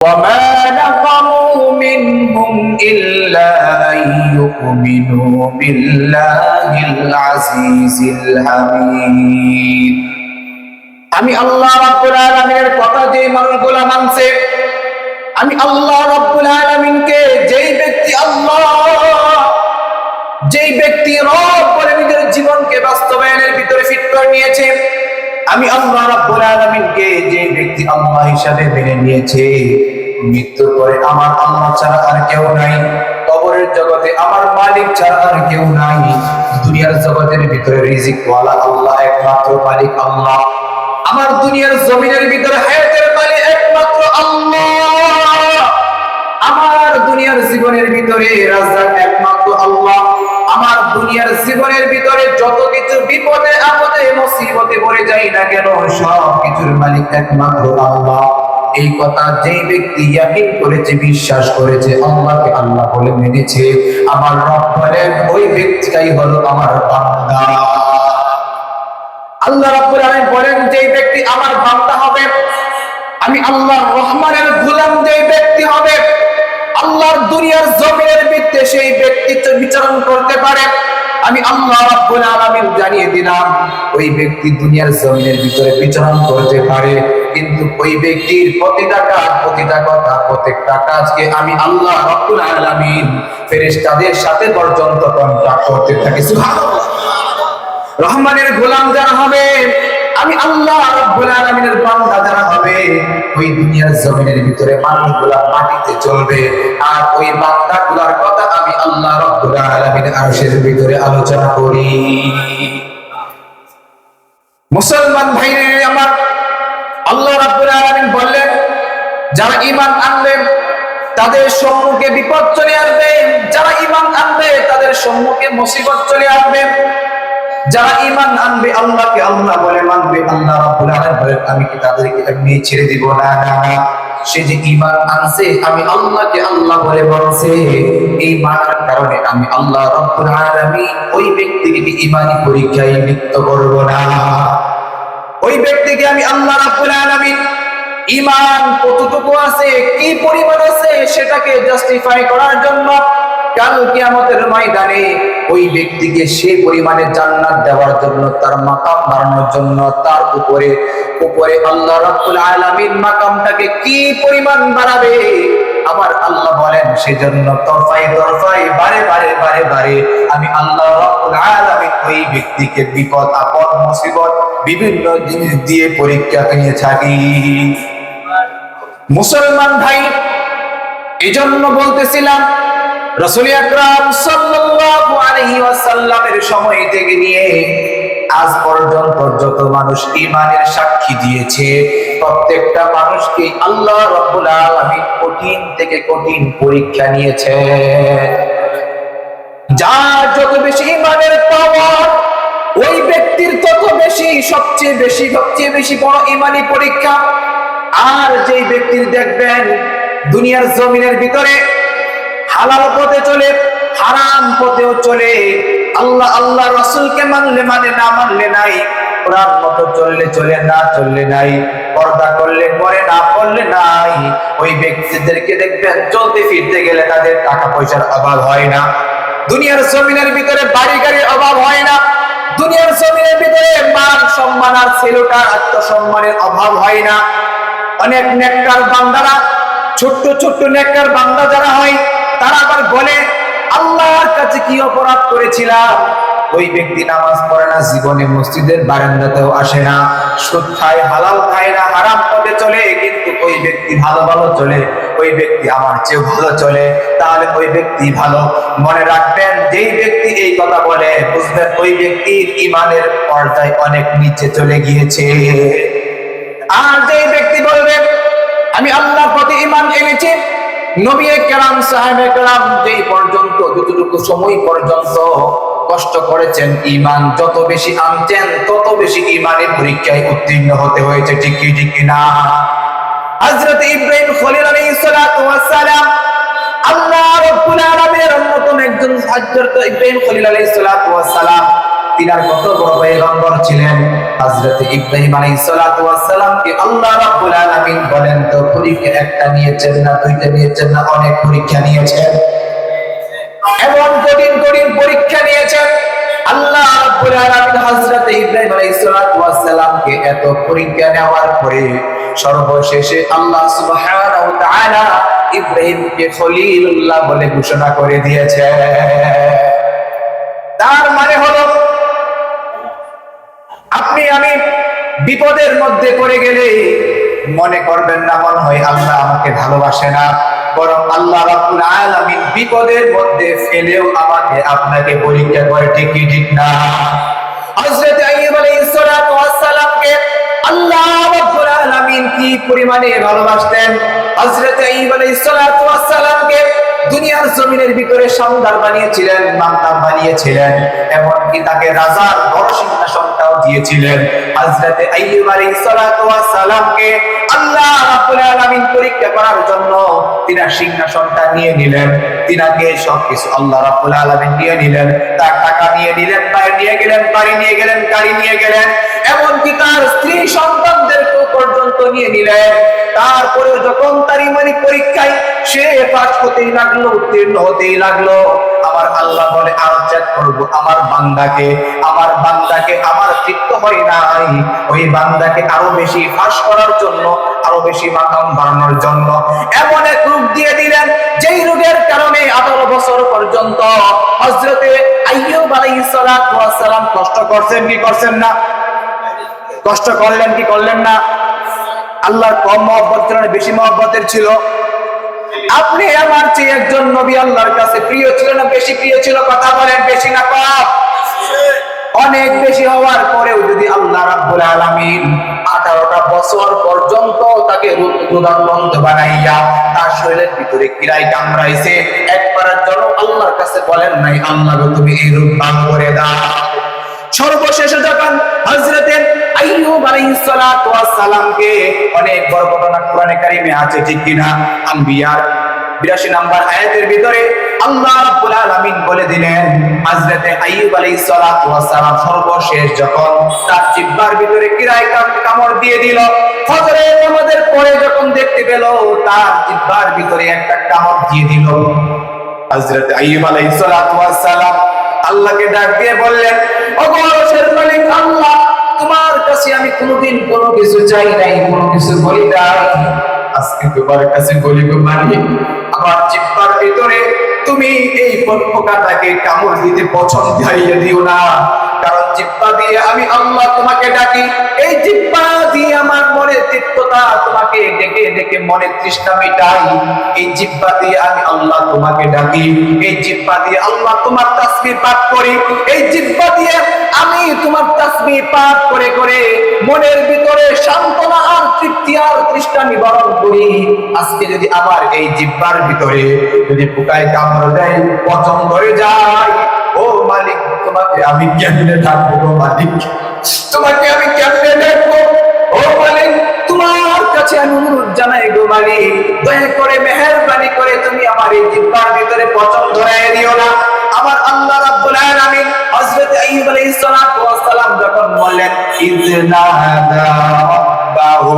وما نقموا منهم إلا أن يؤمنوا بالله العزيز الحميد আমি আল্লাহ রাব্বুল আলামিনের কথা যে মানুষগুলা মানছে আমি আল্লাহ রাব্বুল আলামিনকে যেই ব্যক্তি আল্লাহ যেই ব্যক্তি রব বলে নিজের জীবনকে বাস্তবায়নের ভিতরে ফিট করে নিয়েছে আমি আল্লাহ রাব্বুল আলামিনকে যে ব্যক্তি আল্লাহ হিসাবে মেনে নিয়েছে মৃত্যুর পরে আমার আল্লাহ ছাড়া আর কেউ নাই। কবরের জগতে আমার মালিক ছাড়া আর কেউ নাই। দুনিয়ার জগতের ভিতরে রিজিক ওয়ালা আল্লাহ একমাত্র মালিক আল্লাহ। আমার দুনিয়ার জমিনের ভিতরে হায়াতের মালিক একমাত্র আল্লাহ। আমার দুনিয়ার জীবনের ভিতরে রাজদাক একমাত্র আল্লাহ। আমার দুনিয়ার জীবনের ভিতরে যত কিছু বিপদে আপদে, মুসিবতে পড়ে যাই না কেন সব কিছুর মালিক একমাত্র আল্লাহ। এই কথা যে ব্যক্তি ইয়াকিন করেছে, বিশ্বাস করেছে, আল্লাহকে আল্লাহ বলে মেনেছে, আমার রব বলেন, ওই ব্যক্তিটাই হলো আমার বান্দা। আল্লাহ রাব্বুল আলামিন বলেন যে ব্যক্তি আমার বান্দা হবে, আমি আল্লাহর রহমানের গোলাম যে ব্যক্তি হবে, আল্লাহর দুনিয়ার জমিনের ভিত্তিতে সেই ব্যক্তিত্ব বিচরণ করতে পারে, আমি আল্লাহ রাব্বুল আলামিন জানিয়ে দিলাম, ওই ব্যক্তি দুনিয়ার জমিনের ভিতরে বিচরণ করতে পারে। কিন্তু ওই ব্যক্তির প্রতিটা কাজ প্রতিটা কথা প্রত্যেকটা কাজকে আমি আল্লাহ রাব্বুল আলামিন ফেরেশতাদের সাথে পর্যন্ত কন্ট্যাক্ট করতে থাকি। সুবহানাল্লাহ। রহমানের গোলাম যারা হবে, আমি আল্লাহ রাব্বুল আলামিনের বান্দা যারা হবে, ওই দুনিয়ার জমিনের ভিতরে মানুষগুলা মাটিতে চলবে। আর ওই বান্দাগুলার কথা আমি আল্লাহ রাব্বুল আলামিনের আরশের ভিতরে আলোচনা করি। মুসলমান ভাইরে, আমার আল্লাহ রাব্বুল আলামিন বললেন যারা ঈমান আনবে তাদের সম্মুখে বিপদ চলে আসবে। যারা ঈমান আনবে, তাদের সম্মুখে মুসিবত চলে আসবে। যারা ঈমান আনবে, আল্লাহকে আল্লাহ বলে মানবে। আল্লাহ রাব্বুল আলামিন বলেন, আমি কি তাদেরকে এমনি ছেড়ে দিব? না না সে যে ঈমান আনছে, আমি আল্লাহকে আল্লাহ বলে বলছে এই মানার কারণে আমি আল্লাহ রাব্বুল আলামিন ওই ব্যক্তিকে কি ঈমানি পরীক্ষায় লিপ্ত করব না? ওই ব্যক্তিকে আমি আল্লাহ রাব্বুল আলামিন ঈমান কতটুকু আছে, কি পরিমাণ আছে সেটাকে জাস্টিফাই করার জন্য কাল কিয়ামতের ময়দানে ওই ব্যক্তিকে সেই পরিমাণে জান্নাত দেওয়ার জন্য, তার মাকাম বাড়ানোর জন্য, তার উপরে উপরে আল্লাহ রাব্বুল আলামিন মাকামটাকে কি পরিমাণ বাড়াবে আমার আল্লাহ বলেন, সেজন্য তরফাই তরফাই বারে বারে বারে বারে আমি আল্লাহ রাব্বুল আলামিন ওই ব্যক্তিকে বিপদ, আপদ, মুসিবত, বিভিন্ন জিনিস দিয়ে পরীক্ষা নিয়ে থাকি। মুসলমান ভাই, এজন্য বলতেছিলাম সময় নিয়ে আজ পর্যন্ত যত মানুষ সাক্ষী দিয়েছে, প্রত্যেকটা মানুষকে আল্লাহ রাব্বুল আলামিন কঠিন থেকে কঠিন পরীক্ষা নিয়েছে। যার যত বেশি ইমানের পাওয়ার, ওই ব্যক্তির তত বেশি, সবচেয়ে বেশি সবচেয়ে বেশি বড় ঈমানি পরীক্ষা আর যেই ব্যক্তির দেখবেন দুনিয়ার জমিনের ভিতরে হালাল পথে চলে, হারাম পথেও চলে, আল্লাহ আল্লাহ রসুলকে মানলে মানে না মানলে নাই, কোরআন মতো চললে চলে, না চললে নাই, পর্দা করলে পরে না করলে নাই, ওই ব্যক্তিদেরকে দেখবেন চলতে ফিরতে গেলে তাদের টাকা পয়সার অভাব হয় না। দুনিয়ার জমিনের ভিতরে বাড়ি গাড়ির অভাব হয় না। দুনিয়ার জমিনের ভিতরে মান সম্মান আর ছেলেটার আত্মসম্মানের অভাব হয় না। অনেক নেককার বান্দারা, ছোট্ট ছোট্ট নেককার বান্দা যারা হয়, তারা আবার বলে, আল্লাহর কাছে কি অপরাধ করেছিলাম? ওই ব্যক্তি নামাজ পড়ে না, জীবনে মসজিদের বারান্দাতেও আসে না, সুদ খায়, হালাল খায় না, হারাম পথে চলে, কিন্তু ওই ব্যক্তি ভালো ভালো চলে, ওই ব্যক্তি আমার চেয়ে ভালো চলে, তাহলে ওই ব্যক্তি ভালো। মনে রাখবেন, যেই ব্যক্তি এই কথা বলে, বুঝবেন ওই ব্যক্তির ইমানের পর্দায় অনেক নিচে চলে গিয়েছে। আর যে ব্যক্তি বলবে, আমি আল্লাহ প্রতি ইমান এনেছি নবী কেরাম সাহেব কেরাম যেই পর্যন্ত, যতটুকু সময় পর্যন্ত কষ্ট করেছেন ইমান যত বেশি আনতেন তত বেশি ইমানের পরীক্ষায় উত্তীর্ণ হতে হয়েছে। ঠিক কি, ঠিক না? হযরত ইব্রাহিম খলিল আলাইহিস সালাতু সালাম আল্লাহ রাব্বুল অন্যতম একজন হযরত ইব্রাহিম খলিল আলাইহিস সালাতু ওয়াস সালাম তিনার কত বড় পয়গম্বর ছিলেন? হযরত ইব্রাহিম আলাইহিস সালাতু ওয়াস সালামকে আল্লাহ রাব্বুল আলামিন বলেন, তো পরীক্ষা একটা নিয়েছেন না, দুইটা নিয়েছেন না, অনেক পরীক্ষা নিয়েছেন। এমন কঠিন কঠিন পরীক্ষা নিয়েছেন। আল্লাহ রাব্বুল আলামিন হযরত ইব্রাহিম আলাইহিস সালাতু ওয়াস সালামকে এত পরীক্ষা নেওয়ার পরে সর্বশেষে আল্লাহ সুবহানাহু ওয়া তাআলা ইব্রাহিমকে খলিলুল্লাহ বলে ঘোষণা করে দিয়েছে তার মানে হলো আপনি আমি বিপদের মধ্যে পড়ে গেলে মনে করবেন না, মনে হয় আল্লাহ আমাকে ভালোবাসে না। বরং আল্লাহ রাব্বুল আলামিন বিপদের মধ্যে ফেলেও আমাকে আপনাকে পরীক্ষা করে, ঠিক ঠিক না? হযরত আইয়ুব আলাইহিস সালাতু আল্লাহ রাব্বুল আলামিন কি পরিমাণে ভালোবাসতেন? হযরত আইয়ুব আলাইহিস সালাতু ওয়াস সালামকে দুনিয়ার জমিনের ভিতরে সন্দার বানিয়েছিলেন মান্দার বানিয়েছিলেন, এমনকি তাকে রাজার বড় সিংহাসনটাও দিয়েছিলেন। হযরতে আইয়ুব আলাইহিস সালাতু ওয়াস সালামকে আল্লাহ রাব্বুল আলামিন পরীক্ষা করার জন্য সিংহাসনটা নিয়ে নিলেন। তিনাকে সবকিছু আল্লাহ রাব্বুল আলামিন নিয়ে নিলেন। তার টাকা নিয়ে নিলেন, বাড়ি নিয়ে গেলেন, বাড়ি নিয়ে গেলেন, গাড়ি নিয়ে গেলেন, এমনকি তার স্ত্রী সন্তানদেরকেও পর্যন্ত নিয়ে নিলেন। তারপরে যখন তার ইমানি পরীক্ষায় সে পাশ হতেই লাগল, উত্তীর্ণ হতেই লাগল আমার আল্লাহ বলে, আর চেক করব, আমার বান্দাকে আমার বান্দাকে আমার তৃপ্ত হয় নাই। ওই বান্দাকে আরও বেশি ফাঁস করার জন্য, আরও বেশি মাকাম বাড়ানোর জন্য। এমন এক রূপ দিয়ে দিলেন, যেই রোগের কারণে আঠারো বছর পর্যন্ত হজরতে আইয়ুব আলাইহিস সালাতু ওয়াস সালাম কষ্ট করছেন কি করছেন না? কষ্ট করলেন কি করলেন না? আল্লাহর কম মহব্বত ছিল বেশি মহব্বতের ছিল। আপনি আমার চেয়ে একজন নবী আল্লাহর কাছে প্রিয় ছিল না? বেশি প্রিয় ছিল? কথা বলেন, বেশি না কম। অনেক বেশি হওয়ার পরেও যদি আল্লাহ রাব্বুল আলামিন 18টা বছর পর্যন্ত তাকে রোগাক্রান্ত বানাইয়া তার শরীরের ভিতরে কিরাই কামড়াইছে একবারের জন্য আল্লাহর কাছে বলেন নাই, আল্লাহ তুমি এই রূপ ভাঙ করে দাও সর্বশেষে যখন হযরতে আইয়ুব অনেক বড় ঘটনা কোরআনে কারিমে আছে, ঠিক কিনা? আম্বিয়ার 82 নাম্বার আয়াতের ভিতরে আল্লাহ রাব্বুল আলামিন বলে দিলেন, হযরতে আইয়ুব সর্বশেষ যখন তার জিহ্বার ভিতরে কিরায় কামড় দিয়ে দিল ফজরের নামাজের পরে যখন দেখতে পেল, তার জিহ্বার ভিতরে একটা কামড় দিয়ে দিল। হযরতে আইয়ুব আলাইহিস সালাম আল্লাহকে ডাক দিয়ে বললেন মালিক আল্লাহ তোমার কাছে আমি কোনোদিন কোনো কিছু চাই নাই, কোনো কিছু বলি নাই। আজকে তোমার কাছে বলি গো মালিক আমার জিহ্বার ভিতরে তুমি এই পোকাটাকে কামড় দিতে পছন্দ হারিয়ে দিও না। কারণ জিব্বা দিয়ে আমি আল্লাহ তোমাকে ডাকি। এই জিব্বা দিয়ে আমার তৃপ্ততা তোমাকে ডেকে ডেকে মনের তৃষ্ণা মিটাই। এই জিব্বা দিয়ে আমি আল্লাহ তোমাকে ডাকি। এই জিব্বা দিয়ে আল্লাহ তোমার পাঠ করি। এই জিব্বা দিয়ে আমি তোমার পাঠ করে করে মনের ভিতরে সান্ত্বনা আর তৃপ্তি আর তৃষ্ণা নিবারণ করি। আজকে যদি আমার এই জিব্বার ভিতরে যদি কামড় দেয়, পচন ধরে যায়, ও মালিক তোমাকে আমি কেমনে ডাকবো গো মালিক? তোমাকে আমি কেমনে ডাকবো? ও মালিক, তোমার কাছে আমি অনুরোধ জানাই গো মালিক, দয়া করে মেহেরবানি করে তুমি আমার এই জিব্বার ভিতরে পচন ধরাই দিও না। আমার আল্লাহ রাব্বুল আলামিন হযরত আইয়ুব আলাইহিস সালাম যখন বললেন ইযনাদা রাব্বাহু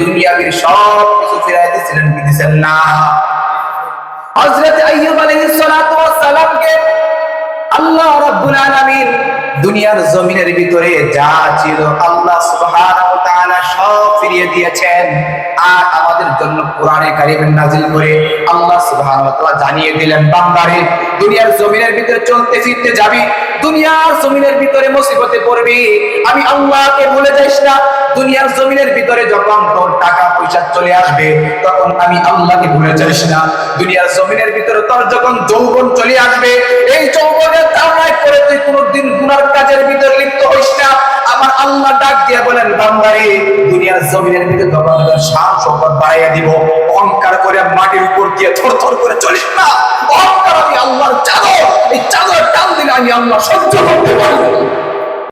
দুনিয়ার সব কিছু ফিরাই দিয়েছিলেন দিয়েছেন না? আল্লাহ দুনিয়ার জমিনের ভিতরে যা ছিল আল্লাহ সুবহানাহু ফিরিয়ে দিয়েছেন। আর আমাদের জন্য কোরআনে কারিমের নাজিল করে আল্লাহ সুবহানাহু ওয়া তাআলা জানিয়ে দিলেন, বান্দারে, দুনিয়ার জমিনের ভিতরে চলতে ফিরতে যাবি, দুনিয়ার জমিনের ভিতরে মুসিবতে পড়বি। আমি আল্লাহকে ভুলে যাইস না, দুনিয়ার জমিনের ভিতরে যখন তোর টাকা পয়সা চলে আসবে, তখন আমি আল্লাহকে ভুলে যাইস না। দুনিয়ার জমিনের ভিতরে তোর যখন যৌবন চলে আসবে, এই বলেন, বান্দারে, দুনিয়ার জমিনের ভিতরে তোমাদের শান সম্পদ বাড়াইয়া দিব। অহংকার করে মাটির উপর দিয়ে থর থর করে চলিস না। অহংকার আমি আল্লাহর চাদর, এই চাদর টান দিলে আমি আল্লাহ সহ্য করতে পারব